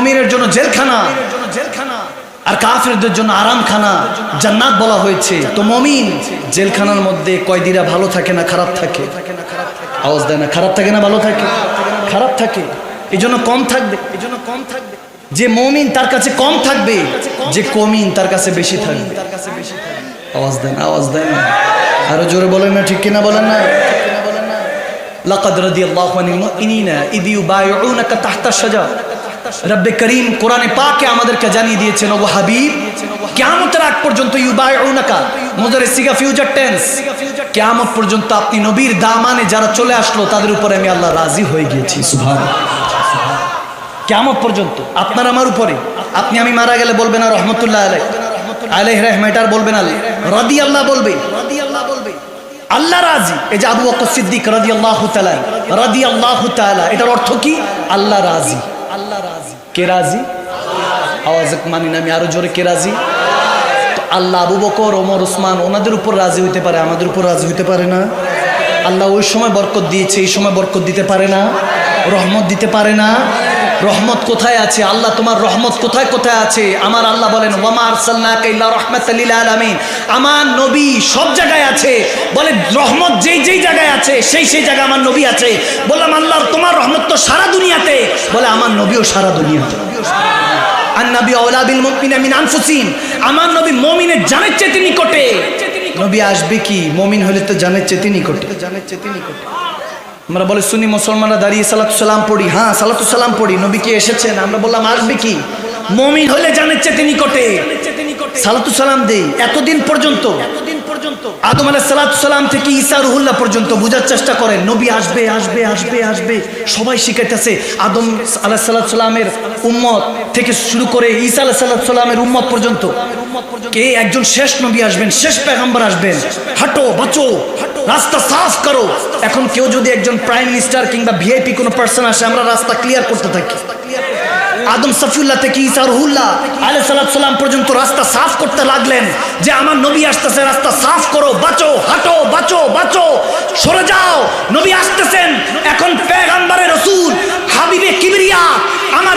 মমিনের জন্য জেলখানা। আর কাফেরদের জন্য আরামখানা। জান্নাত বলা হয়েছে। তো মমিন, জেলখানার মধ্যে কয়দিরা ভালো থাকে না, খারাপ থাকে? আওয়াজ দেয় না, খারাপ থাকে না, ভালো থাকে? খারাপ থাকে। এই জন্য কম থাকবে। এই জন্য কম থাকবে যে মমিন তার কাছে কম থাকবে, যে কমিন তার কাছে বেশি থাকবে। আওয়াজ দেন আওয়াজ দেন আরও জোরে বলেন না, ঠিক কিনা বলেন না? লাকাদ রাদিয়াল্লাহু আনিল মুমিনিনা ইদ ইউবাইউনাকা তাহতা শাজার। রব্বে করিম কোরআনে পাকে আমাদেরকে জানিয়ে দিয়েছেন ও হাবিব, কিয়ামতের আগ পর্যন্ত কিয়ামত পর্যন্ত আপনি নবীর দামানে যারা চলে আসলো, তাদের উপরে আমি আল্লাহ রাজি হয়ে গিয়েছি। কেমন পর্যন্ত আপনার আমার উপরে, আপনি আমি মারা গেলে বলবেন আর রহমতুল্লাহ আলাই আলাই রহমেটার বলবেন আলী রদি আল্লাহ বলবে রদি আল্লাহ বলবে। আল্লাহ রাজি, এই যে আবু বকর সিদ্দিক রদি আল্লাহ রদি আল্লাহ এটার অর্থ কি? আল্লাহ রাজি। আল্লাহ কে রাজি? আওয়াজ মানি না, আমি আরও জোরে, কে রাজি? তো আল্লাহ আবু বকর, ওমর ওসমান ওনাদের উপর রাজি হইতে পারে, আমাদের উপর রাজি হইতে পারে না। আল্লাহ ওই সময় বরকত দিয়েছে, এই সময় বরকত দিতে পারে না, রহমত দিতে পারে না। রহমত কোথায় আছে? আল্লাহ তোমার রহমত কোথায় কোথায় আছে? আমার আল্লাহ বলেন ইল্লা রাহমাতাল লিল আলামিন। আমার নবী সব জায়গায় আছে। বলে, রহমত যেই যেই জায়গায় আছে, সেই সেই জায়গায় আমার নবী আছে। বললাম আল্লাহ তোমার রহমত তো সারা দুনিয়াতে। বলে, আমার নবীও সারা দুনিয়াতে। আন্নাবি আওলা বিল মুমিনা মিন আনফুসিহিম। আমার নবী মুমিনের জানের চেয়ে নিকটে নবী আসবে কি? মুমিন হলে তো জানের চেয়ে নিকটে জানের চেয়ে নিকটে আমরা বলে শুনি মুসলমানরা দাঁড়িয়ে সালাতু সালাম পড়ি। হ্যাঁ সালাতু সালাম পড়ি। নবী কি এসেছেন? আমরা বললাম, আসবে কি? মমিন হলে জানের নিকটে। সালাতু সালাম দেই। এতদিন পর্যন্ত, আদম আলাহ সালাম থেকে ঈসা রুহুল্লাহ পর্যন্ত বোঝার চেষ্টা করেন, নবী আসবে আসবে আসবে আসবে। সবাই শিখাইতেছে, আদম আলাহ সালাতু সালামের উম্মত থেকে শুরু করে ঈসা আলাহ সালাতু সালামের উম্মত পর্যন্ত। কে? একজন শেষ নবী আসবেন, শেষ পেগাম্বার আসবেন। হাঁটো, বাঁচো। রাস্তা সাফ করো। এখন কেউ যদি একজন প্রাইম মিনিস্টার কিংবা ভিআইপি কোনো পার্সন আসে, আমরা রাস্তা ক্লিয়ার করতে থাকি। আদম সফিউল্লাহ থেকে ইসা রহুল্লাহ আলাই সালাম পর্যন্ত রাস্তা সাফ করতে লাগলেন যে আমার নবী আসতেছে, রাস্তা সাফ করো, বাঁচো, হাঁটো, বাঁচো বাঁচো, সরে যাও। নবী আসতেছেন, এখন পেগাম্বারে রসুল হাবিবে কিবরিয়া, আমার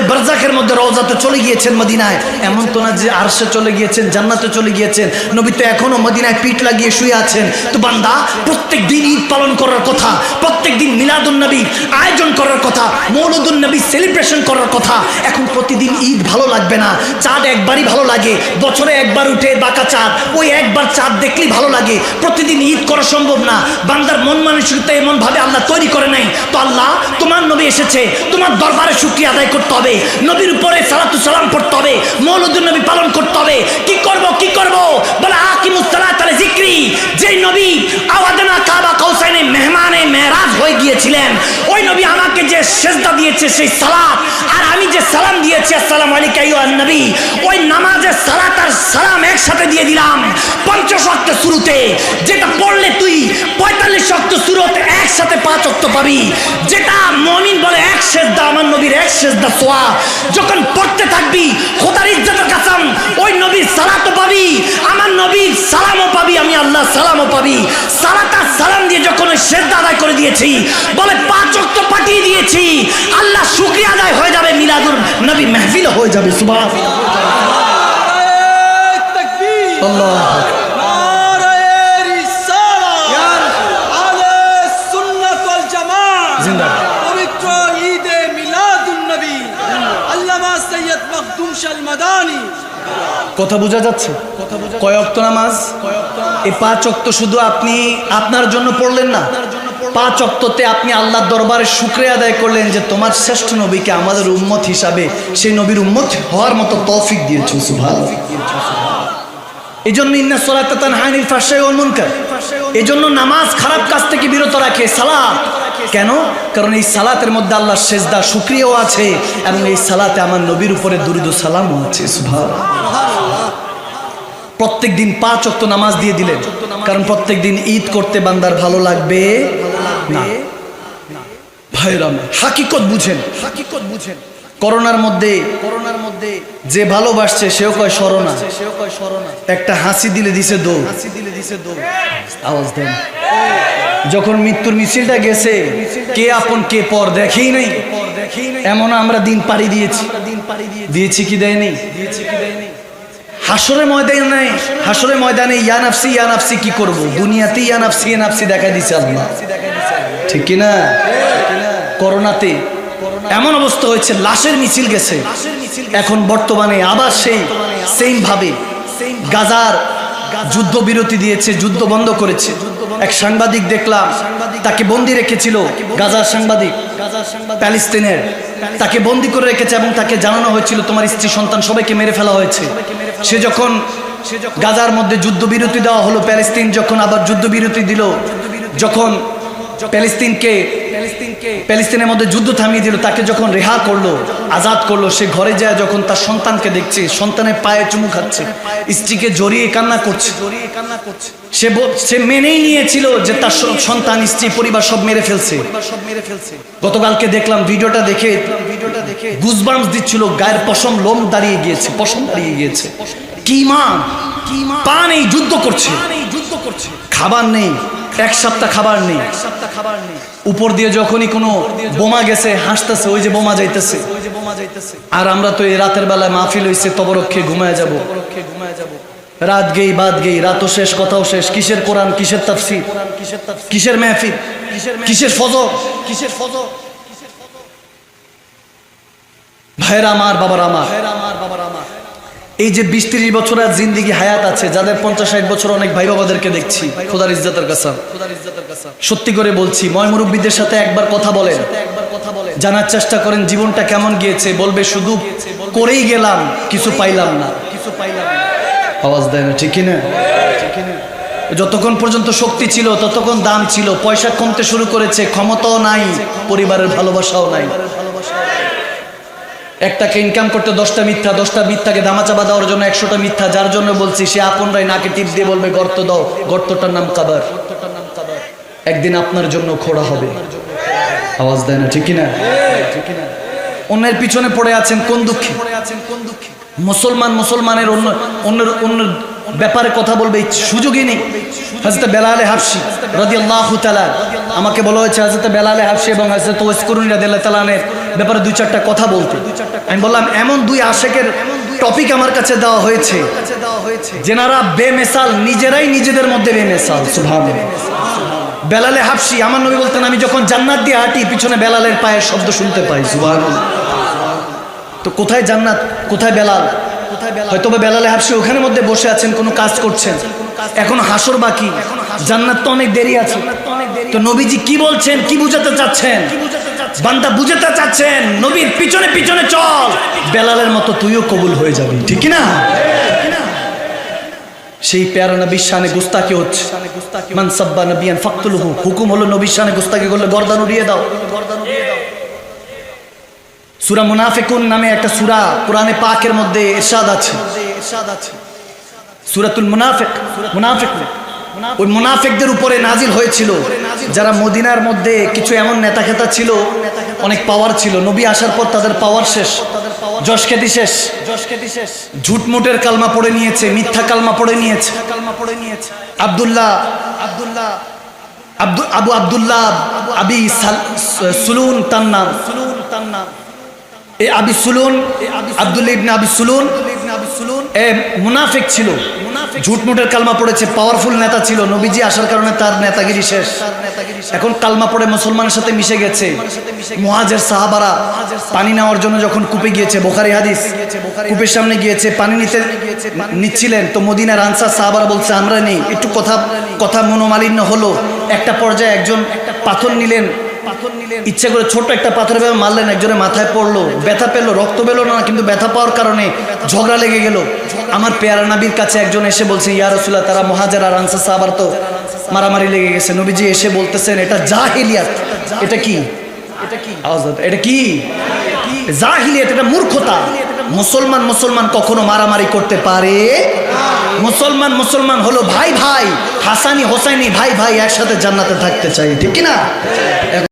আলেমে বারজাকের মধ্যে রওজাতে চলে গিয়েছেন মদিনায়। এমন তো না যে আরশে চলে গিয়েছেন, জান্নাতে চলে গিয়েছেন। নবী তো এখনও মদিনায় পিঠ লাগিয়ে শুয়ে আছেন। তো বান্দা প্রত্যেক দিন ঈদ পালন করার কথা প্রত্যেক দিন মিলাদুন নবী আয়োজন করার কথা মৌলুদুন নবী সেলিব্রেশন করার কথা। এখন প্রতিদিন ঈদ ভালো লাগবে না। চাঁদ একবারই ভালো লাগে। বছরে একবার উঠে বাঁকা চাঁদ। ওই একবার চাঁদ দেখলেই ভালো লাগে। প্রতিদিন ঈদ করা সম্ভব না। বান্দার মন মানসিকতা এমন ভাবে আল্লাহ তৈরি করে নাই। তো আল্লাহ, তোমার নবী এসেছে। তোমার দরবারে শুক্রিয়া আদায় করতে হবে। নবীর উপরে সালাতু সালাম পড়তে হবে মৌলুদুল নবী পালন করতে হবে। কি করব কি করব? বলে আকিম আলা জিক্রি। যেই নবী আওয়াদনা কাবা কৌসাইনে মেহমানে মেহরাজ হয়ে গিয়েছিলেন সেজদা দিয়েছে সেই সালাত। আর আমি যে সালাম দিয়েছি, আসসালামু আলাইকা ইউহান নবী, ওই নামাজের সালাত আর সালাম একসাথে দিয়ে দিলাম পঞ্চাশ ওয়াক্ত শুরুতে যেটা পড়লে তুই পঁয়তাল্লিশ ওয়াক্ত সুরত একসাথে পাঁচ পাবি। যেটা মমিন বলে এক সেজদা, আমার নবীর এক সেজদা সোয়া যখন পড়তে থাকবি, খোদার ইজ্জতের কাসাম, ওই নবীর সালাতও পাবি, আমার নবীর সালামও পাবি, আমি আল্লাহ সালামও পাবি। সালাত সালাম দিয়ে যখন ওই সেজদা আদায় করে দিয়েছি, বলে পাঁচ ওয়াক্ত পাঠিয়ে দিয়েছি আল্লাহ শুক্রিয়া আদায় হয়ে যাবে মিলাদুর নবী মেহফিল হয়ে যাবে সুবাহ আল্লাহ মাদানী। কথা বোঝা যাচ্ছে? কয় অক্ত নামাজ? এই পাঁচ অক্ত শুধু আপনি আপনার জন্য পড়লেন না? পাঁচ অক্ততে আপনি আল্লাহর দরবারে শুক্রে আদায় করলেন যে তোমার শ্রেষ্ঠ নবীকে আমাদের উম্মত হিসাবে সেই নবীর উম্মত হওয়ার মতো তৌফিক দিয়েছ সুভাল এই জন্য ইন্না সলাতান ফাশাই ওয়াল মুনকার। এই জন্য নামাজ খারাপ কাজ থেকে বিরত রাখে, সালাত। কেন? কারণ এই সালাতের মধ্যে আল্লাহ সেজদা শুক্রিয়াও আছে এবং এই সালাতে আমার নবীর উপরে দুরুদ সালামও আছে সুভাল প্রত্যেক দিন পাঁচ অক্ত নামাজ দিয়ে দিলেন। কারণ প্রত্যেক দিন ঈদ করতে বান্দার ভালো লাগবে। না। ভাইরাম হাকিকত বুঝেন। হাকিকত বুঝেন। করোনার মধ্যে করোনার মধ্যে যে ভালোবাসছে, সেও কয় সরনা সেও কয় সরনা একটা হাসি দিলে দিছে দো হাসি দিলে দিছে দো আওয়াজ দেন। যখন মৃত্যুর মিছিলটা গেছে, কে আপন, কে পর দেখেই নাই। এমন আমরা দিন পাড়ি দিয়েছি। দিন পাড়ি দিয়েছি কি দেয়নি? দিয়েছি কি দেয়নি হাসরে ময়দানে হাসরের হাসরে ময়দানে ইয়া নাফসি ইয়া নাফসি কি করব? দুনিয়াতে ইয়া নাফসি ইয়া নাফসি দেখা দিছে আল্লাহ। ঠিক কি না করোনাতে এমন অবস্থা হয়েছে, লাশের মিছিল গেছে। এখন বর্তমানে আবার সেই সেম ভাবে গাজার যুদ্ধ বিরতি দিয়েছে, যুদ্ধ বন্ধ করেছে। এক সাংবাদিক দেখলাম, তাকে বন্দি রেখেছিল গাজার সাংবাদিক। প্যালিস্তিনের। তাকে বন্দি করে রেখেছে এবং তাকে জানানো হয়েছিল, তোমার স্ত্রী, সন্তান সবাইকে মেরে ফেলা হয়েছে। সে যখন গাজার মধ্যে যুদ্ধবিরতি দেওয়া হলো, প্যালিস্তিন যখন আবার যুদ্ধবিরতি দিল, যখন প্যালেস্তিনকে প্যালেস্তিনের মধ্যে যুদ্ধ থামিয়ে দিল, তাকে যখন রেহা করল, আজাদ করল, সে ঘরে যায় যখন তার সন্তানকে দেখছে, সন্তানের পায়ে চুমু খাচ্ছে, স্ত্রীকে জড়িয়ে কান্না করছে। জড়িয়ে কান্না করছে সে সে মেনেই নিয়েছিল যে তার সন্তান, স্ত্রী, পরিবার সব মেরে ফেলছে। সব মেরে ফেলছে গতকালকে দেখলাম ভিডিওটা দেখে ভিডিওটা দেখে গুজবাম্স দিচ্ছিল, গায়ের পশম লোম দাঁড়িয়ে গিয়েছে, পশম দাঁড়িয়ে গিয়েছে। কি মা কি মা পা নেই যুদ্ধ করছে যুদ্ধ করছে। খাবার নেই। এক সপ্তাহ খাবার নেই। উপর দিয়ে যখনই কোনো বোমা গেছে, হাসতেছে, ওই যে বোমা যাইতেছে। আর আমরা তো এই রাতের বেলায় মাহফিল হইছে, তবরক্ষে ঘুমায় যাব। রাত গেই বাদ গেই, রাতও শেষ, কথাও শেষ। কিসের কোরআন, কিসের তাফসীর? কিসের মেহফিল? কিসের ফজর? কিসের ফজর? ভাইরা আমার, বাবার আমার। এই যে বিশ তিরিশ বছরের জিন্দিগি হায়াত আছে, যাদের পঞ্চাশ ষাট বছর অনেক ভাই বাবাদেরকে দেখছি, খোদার ইজ্জতের কাছে সত্যি করে বলছি, ময় মুরব্বীদের সাথে একবার কথা বলেন। জানার চেষ্টা করেন জীবনটা কেমন গিয়েছে, বলবে শুধু করেই গেলাম, কিছু পাইলাম না। কিছু পাইলাম আওয়াজ দেয় না, ঠিক না যতক্ষণ পর্যন্ত শক্তি ছিল, ততক্ষণ দাম ছিল, পয়সা কমতে শুরু করেছে, ক্ষমতাও নাই, পরিবারের ভালোবাসাও নাই। একটাকে ইনকাম করতে দশটা মিথ্যা, দশটা মিথ্যাকে দামাচাপা দেওয়ার জন্য একশোটা মিথ্যা, যার জন্য বলছি সে আপনরাই নাকে টিপ দিয়ে বলবে, গর্ত দাও, গর্তটার নাম কাবার। একদিন আপনার জন্য খোড়া হবে। আওয়াজ দেয় না, ঠিক না অন্যের পিছনে পড়ে আছেন কোন দুঃখে? মুসলমান, মুসলমানের অন্য অন্য অন্য ব্যাপারে কথা বলবে, সুযোগই নেই। হাজরত বেলালে হাফসি রাজি আল্লাহ আমাকে বলা হয়েছে হাজরত বেলালে হাফসি এবং হাজরত ওয়েসকরুন আল্লাহ তালানের ব্যাপারে দুই চারটা কথা বলতে। আমি বললাম, এমন দুই আশেকের টপিক আমার কাছে দেওয়া হয়েছে, যেনারা বেমেসাল, নিজেরাই নিজেদের মধ্যে বেমেসাল সুভাব বেলালে হাফসি, আমার নবী বলতেন, আমি যখন জান্নাত দিয়ে হাঁটি, পিছনে বেলালের পায়ের শব্দ শুনতে পাই। সুভাগ তো কোথায় জান্নাত? কোথায় বেলাল? হয়তো বা বেলালে হাফসি ওখানে মধ্যে বসে আছেন, কোনো কাজ করছেন। এখন হাসর বাকি। জান্নাত তো অনেক দেরি আছে। তো নবীজি কি বলছেন, কি বুঝাতে চাচ্ছেন? বান্দা বুঝাতে চাচ্ছেন নবীর পিছনে পিছনে চল। বেলালের মতো তুইও কবুল হয়ে যাবি, ঠিক না সেই প্যারা নবীর শানে গুস্তাকি হচ্ছে। মান সাব্বা নবিয়ান ফাকতুলহু, হুকুম হলো নবীর শানে গুস্তাকি করলে গর্দান উড়িয়ে দাও। সুরা মুনাফিকুন নামে একটা সুরা কোরআনে পাকের মধ্যে এরশাদ আছে। সুরাতুল মুনাফিক মুনাফিক। ওই মুনাফিকদের উপরে নাজিল হয়েছিল। যারা মদিনার মধ্যে কিছু এমন নেতা খেতা ছিল, অনেক পাওয়ার ছিল। নবী আসার পর তাদের পাওয়ার শেষ। যশ খ্যাতি শেষ। যশ শেষ ঝুটমুটের কালমা পড়ে নিয়েছে, মিথ্যা কালমা পড়ে নিয়েছে। কালমা পড়ে নিয়েছে আব্দুল্লাহ আব্দুল্লাহ আব্দুল, আবু আব্দুল্লাহ, আবি সাল- সুলুন তার নাম সুলুন তার নাম। এ আবি সুলুন, আব্দুল্লাহ ইবনে আবি সুলুন, এ মুনাফিক ছিল। ঝুটমুটের কালমা পড়েছে পাওয়ারফুল নেতা ছিল নবীজি আসার কারণে তার নেতাগিরি শেষ। এখন কালমা পড়ে মুসলমানের সাথে মিশে গেছে। মুহাজের সাহাবারা পানি নেওয়ার জন্য যখন কূপে গিয়েছে বোখারি হাদিস কূপের সামনে গিয়েছে পানি নিতে নিচ্ছিলেন। তো মদিনার আনসার সাহাবারা বলছে আমরা নেই। একটু কথা কথা মনোমালিন্য হলো। একটা পর্যায়ে একজন পাথর নিলেন। পাথর নিলেন। ইচ্ছে করে ছোট একটা পাথর মারলেন। একজনের মাথায় পড়ল ব্যথা পেল রক্ত পেল না কিন্তু ব্যথা পাওয়ার কারণে ঝগড়া লেগে গেল। আমার পেয়ারা নাবির কাছে একজন এসে বলছে, ইয়া রসুল্লাহ তারা মহাজার আর আনসার সাহাবার তো মারামারি লেগে গেছে। নবীজি এসে বলতেছেন, এটা জাহিলিয়াত। এটা কি? এটা কি? এটা মূর্খতা। মুসলমান মুসলমান কখনো মারামারি করতে পারে মুসলমান মুসলমান হলো ভাই ভাই, হাসানি হোসাইনি ভাই ভাই একসাথে জান্নাতে থাকতে চাই ঠিক কি না